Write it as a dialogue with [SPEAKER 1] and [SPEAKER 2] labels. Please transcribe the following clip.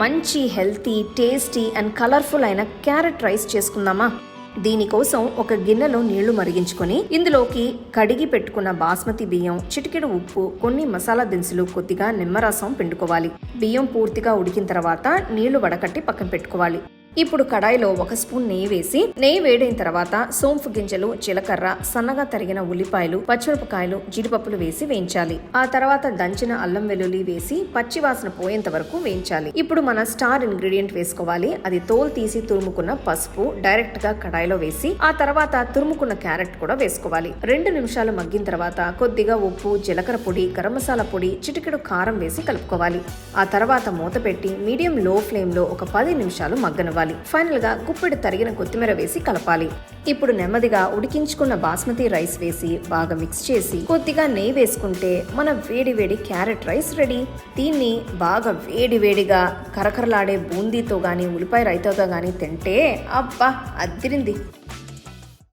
[SPEAKER 1] మంచి healthy tasty and colourful అయిన carrot rice చేసుకుందామా? దీనికోసం ఒక గిన్నెలో నీళ్ళు మరిగించుకొని ఇందులోకి కడిగి పెట్టుకున్న బాస్మతి బియ్యం చిటికెడు ఉప్పు కొన్ని మసాలా దినుసులు కొద్దిగా నిమ్మరసం పిండుకోవాలి. బియ్యం పూర్తిగా ఉడికిన తర్వాత నీళ్ళు వడకట్టి పక్కన పెట్టుకోవాలి. ఇప్పుడు కడాయిలో ఒక స్పూన్ నెయ్యి వేసి నెయ్యి వేడైన తర్వాత సోంపు గింజలు జీలకర్ర సన్నగా తరిగిన ఉల్లిపాయలు పచ్చిమిరపకాయలు జీడిపప్పులు వేసి వేయించాలి. ఆ తర్వాత దంచిన అల్లం వెల్లుల్లి వేసి పచ్చి వాసన పోయేంత వరకు వేయించాలి. ఇప్పుడు మన స్టార్ ఇంగ్రీడియంట్ వేసుకోవాలి. అది తోలు తీసి తురుముకున్న పసుపు డైరెక్ట్గా కడాయిలో వేసి ఆ తర్వాత తురుముకున్న క్యారెట్ కూడా వేసుకోవాలి. రెండు నిమిషాలు మగ్గిన తర్వాత కొద్దిగా ఉప్పు జీలకర్ర పొడి గరం మసాలా పొడి చిటికెడు కారం వేసి కలుపుకోవాలి. ఆ తర్వాత మూత పెట్టి మీడియం లో ఫ్లేమ్లో ఒక పది నిమిషాలు మగ్గనివ్వాలి. ఫైనల్గా గుప్పెడు తరిగిన కొత్తిమీర వేసి కలపాలి. ఇప్పుడు నెమ్మదిగా ఉడికించుకున్న బాస్మతి రైస్ వేసి బాగా మిక్స్ చేసి కొద్దిగా నెయ్యి వేసుకుంటే మన వేడి వేడి క్యారెట్ రైస్ రెడీ. దీన్ని బాగా వేడి వేడిగా కరకరలాడే బూందీతో గాని ఉల్లిపాయ రైతాతో గాని తింటే అబ్బా అద్దిరింది.